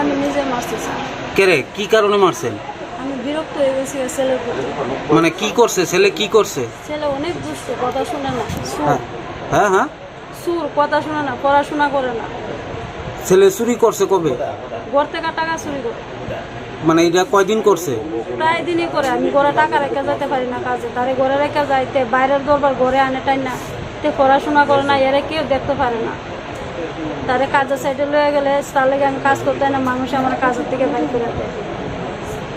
আমি নিজে মারছি কে রে? কি কারণে মারছেন? আমি বিরক্ত হয়ে গেছি ছেলের প্রতি। মানে কি করছে? ছেলে কি করছে? ছেলে অনেক দুষ্ট কথা শুনে না সুর। হ্যাঁ। হ্যাঁ হ্যাঁ। সুর কথা শুনে না পড়াশোনা করে না। ছেলে চুরি করছে কবে? ঘর থেকে টাকা চুরি করে। মানে এটা কয়দিন করছে? প্রায় দিনই করে। আমি ঘরে টাকা রেখে যেতে পারি না কাজে। তারে ঘরে রেখে যাইতে বাইরের দরবার ঘরে আনে টাই না তে পড়াশোনা করে না এরা কেউ দেখতে পারে না। তারে কাজের সাইডে লয়ে গেলে তার লেগে আমি কাজ করতে না মানুষ আমার কাজের থেকে বাইর করে। দেয়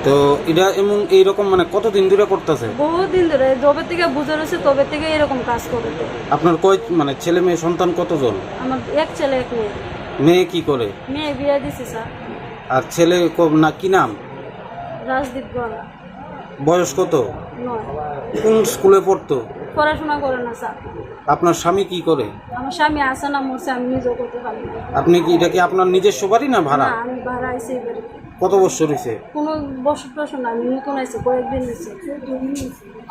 তো এটা এমন এইরকম মানে কতদিন ধরে করতেছে? বহু দিন ধরে যবে থেকে বুঝে রয়েছে তবে থেকে এরকম কাজ করে আপনার কয় মানে ছেলে মেয়ে সন্তান কতজন? আমার এক ছেলে এক মেয়ে। মেয়ে কি করে? মেয়ে বিয়ে দিছি স্যার। আর ছেলে ক- না কি নাম? রাজদীপ গড়া। বয়স কত? নয়। কোন স্কুলে পড়তো? পড়াশোনা করে না স্যার। আপনার স্বামী কি করে? আমার স্বামী আসে না মরছে আমি নিজেও করতে পারি না। আপনি কি এটা কি আপনার নিজস্ব বাড়ি না ভাড়া? না আমি ভাড়া আইসি এবারে কত বছর হয়েছে কোনো বছর টসর না আমি নতুন আইসি কয়েকদিন হয়েছে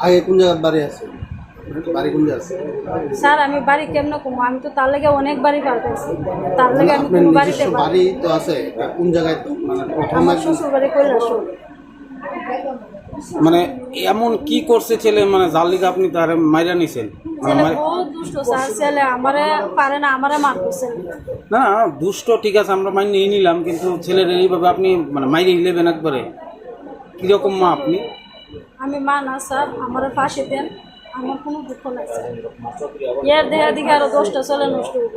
আগে কোন জায়গায় বাড়ি আছে? বাড়ি কোন জায়গায় আছে? স্যার আমি বাড়ি কেমন কমো? আমি তো তার লেগে অনেক বাড়ি পার পাইছি তার লেগে আমি কোনো বাড়িতে পারি বাড়ি তো আছে কোন জায়গায়? মানে প্রথমে আমার শ্বশুর বাড়ি কৈলাসর মানে এমন কি করছে ছেলে? মানে যার লিগে আপনি তার মাইরা নিছেন? মানে না দুষ্ট ঠিক আছে আমরা মাইনে নিয়ে নিলাম কিন্তু ছেলের এইভাবে আপনি মানে মাইরে নিলেবেন একবারে? কীরকম মা আপনি? আমি মা না স্যার আমার ফাঁসি দেন আমার কোনো দুঃখ নাই স্যার। এর দেহা দিকে আরও দশটা চলে নষ্ট হইব।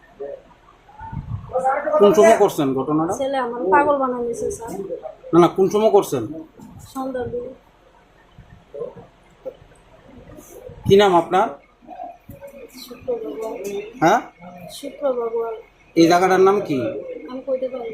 কোন সময় করছেন ঘটনাটা? ছেলে আমার পাগল বানাই দিয়েছে স্যার। না না কোন সময় করছেন? সন্ধ্যার দিকে। কি নাম আপনার? শুক্রবার। হ্যাঁ? ভগবান এই জায়গাটার নাম কি? আমি কইতে পারি।